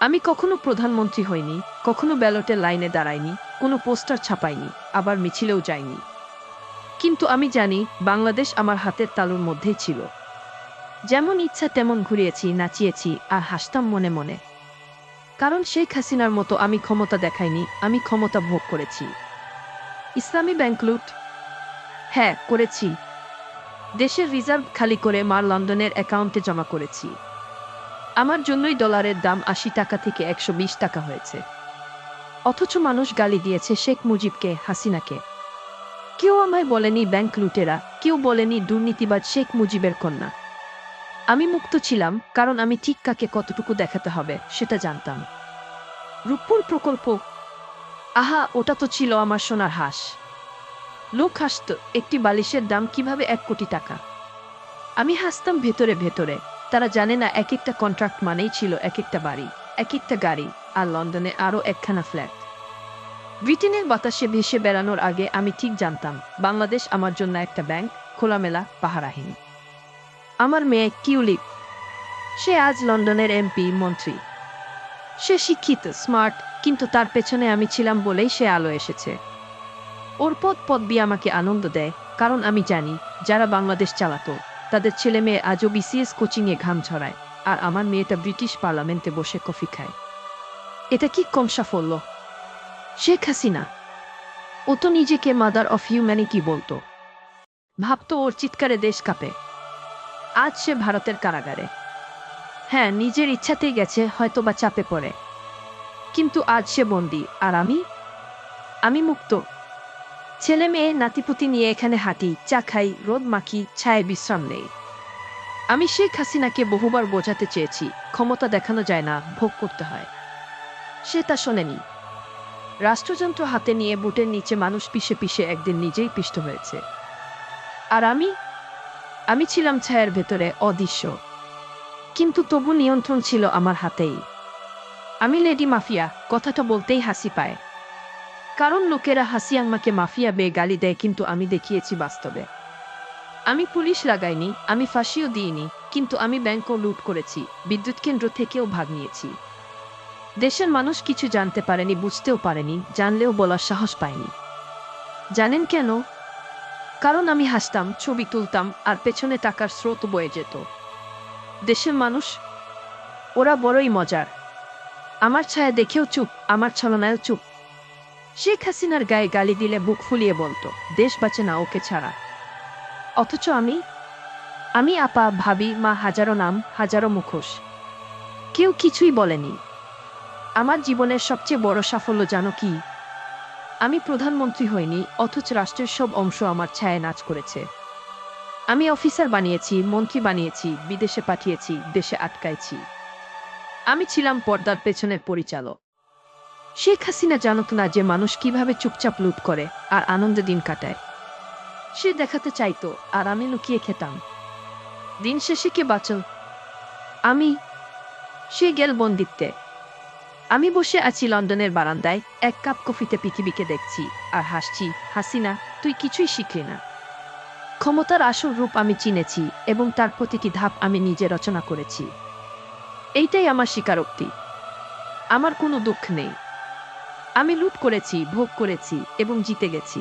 আমি কখনো প্রধানমন্ত্রী হইনি, কখনো ব্যালটের লাইনে দাঁড়াইনি, কোনো পোস্টার ছাপাইনি, আবার মিছিলেও যাইনি। কিন্তু আমি জানি, বাংলাদেশ আমার হাতের তালুর মধ্যেই ছিল। যেমন ইচ্ছা তেমন ঘুরিয়েছি, নাচিয়েছি, আর হাসতাম মনে মনে। কারণ শেখ হাসিনার মতো আমি ক্ষমতা দেখাইনি, আমি ক্ষমতা ভোগ করেছি। ইসলামী ব্যাংক লুট? হ্যাঁ করেছি। দেশের রিজার্ভ খালি করে মার লন্ডনের অ্যাকাউন্টে জমা করেছি। আমার জন্যই ডলারের দাম আশি টাকা থেকে একশো বিশ টাকা হয়েছে। অথচ মানুষ গালি দিয়েছে শেখ মুজিবকে, হাসিনাকে। কেউ আমায় বলেনি ব্যাংক লুটেরা, কেউ বলেনি দুর্নীতিবাদ শেখ মুজিবের কন্যা। আমি মুক্ত ছিলাম, কারণ আমি ঠিক কাকে কতটুকু দেখাতে হবে, সেটা জানতাম। রূপপুর প্রকল্প, আহা, ওটা তো ছিল আমার সোনার হাঁস। লোক হাসত, একটি বালিশের দাম কীভাবে এক কোটি টাকা? আমি হাসতাম ভেতরে ভেতরে। তারা জানে না এক একটা কন্ট্রাক্ট মানেই ছিল এক একটা বাড়ি এক একটা গাড়ি আর লন্ডনে আরও একখানা ফ্ল্যাট ব্রিটেনের বাতাসে ভেসে বেড়ানোর আগে আমি ঠিক জানতাম, বাংলাদেশ আমার জন্য একটা ব্যাংক খোলামেলা, পাহারাহীন। আমার মেয়ে কিউলিপ, সে আজ লন্ডনের এমপি, মন্ত্রী। সে শিক্ষিত স্মার্ট কিন্তু তার পেছনে আমি ছিলাম বলেই সে আলো এসেছে। ওর পদ পদবি আমাকে আনন্দ দেয়, কারণ আমি জানি, যারা বাংলাদেশ চালাতো তাদের ছেলে মেয়ে আজও বিসিএস কোচিংয়ে ঘাম ঝরায় আর আমার মেয়েটা ব্রিটিশ পার্লামেন্টে বসে কফি খায়। এটা কি কম সাফল্য? শেখ হাসিনা, ও তো নিজেকে মাদার অফ হিউম্যানিটি বলতো? ভাবতো ওর চিৎকারে দেশ কাঁপে। আজ সে ভারতের কারাগারে। হ্যাঁ নিজের ইচ্ছাতেই গেছে হয়তো বা চাপে পড়ে। কিন্তু আজ সে বন্দি, আর আমি? আমি মুক্ত। ছেলে মেয়ে নাতিপুতি নিয়ে এখানে হাঁটি, চা খাই, রোদ মাখি, ছায় বিশ্রাম নেই। আমি শেখ হাসিনাকে বহুবার বোঝাতে চেয়েছি, ক্ষমতা দেখানো যায় না, ভোগ করতে হয়। সে তা শোনেনি। রাষ্ট্রযন্ত্র হাতে নিয়ে বুটের নিচে মানুষ পিষে পিষে একদিন নিজেই পিষ্ট হয়েছে। আর আমি? আমি ছিলাম ছায়ের ভেতরে অদৃশ্য। কিন্তু তবু নিয়ন্ত্রণ ছিল আমার হাতেই। আমি লেডি মাফিয়া, কথাটা বলতেই হাসি পায়। কারণ লোকেরা হাসি আমাকে মাফিয়া বেয়ে গালি দেয়, কিন্তু আমি দেখিয়েছি বাস্তবে। আমি পুলিশ লাগাইনি, আমি ফাঁসিও দিইনি, কিন্তু আমি ব্যাংকও লুট করেছি, বিদ্যুৎ কেন্দ্র থেকেও ভাগ নিয়েছি। দেশের মানুষ কিছু জানতে পারেনি, বুঝতেও পারেনি, জানলেও বলার সাহস পায়নি। জানেন কেন? কারণ আমি হাসতাম, ছবি তুলতাম, আর পেছনে টাকার স্রোত বয়ে যেত। দেশের মানুষ, ওরা বড়ই মজার। আমার ছায়া দেখেও চুপ, আমার ছলনায়ও চুপ। শেখ হাসিনার গায়ে গালি দিলে বুক ফুলিয়ে বলতো, দেশ বাঁচে না ওকে ছাড়া। অথচ আমি আমি আপা, ভাবি, মা হাজারো নাম, হাজারো মুখোশ। কেউ কিছুই বলেনি। আমার জীবনের সবচেয়ে বড় সাফল্য জানো কি? আমি প্রধানমন্ত্রী হইনি, অথচ রাষ্ট্রের সব অংশ আমার ছায়া নাচ করেছে। আমি অফিসার বানিয়েছি, মন্ত্রী বানিয়েছি, বিদেশে পাঠিয়েছি, দেশে আটকাইছি। আমি ছিলাম পর্দার পেছনের পরিচালক। শেখ হাসিনা জানত না যে মানুষ কীভাবে চুপচাপ লুট করে আর আনন্দে দিন কাটায়। সে দেখাতে চাইতো, আর আমি লুকিয়ে খেতাম। দিন শেষে কে বাঁচল? আমি, সে গেল বন্দিত্বে। আমি বসে আছি লন্ডনের বারান্দায়, এক কাপ কফিতে পৃথিবীকে দেখছি আর হাসছি, হাসিনা, তুই কিছুই শিখলি না। ক্ষমতার আসল রূপ আমি চিনেছি এবং তার প্রতিটি ধাপ আমি নিজে রচনা করেছি। এইটাই আমার স্বীকারোক্তি। আমার কোনো দুঃখ নেই। আমি লুট করেছি ভোগ করেছি এবং জিতে গেছি।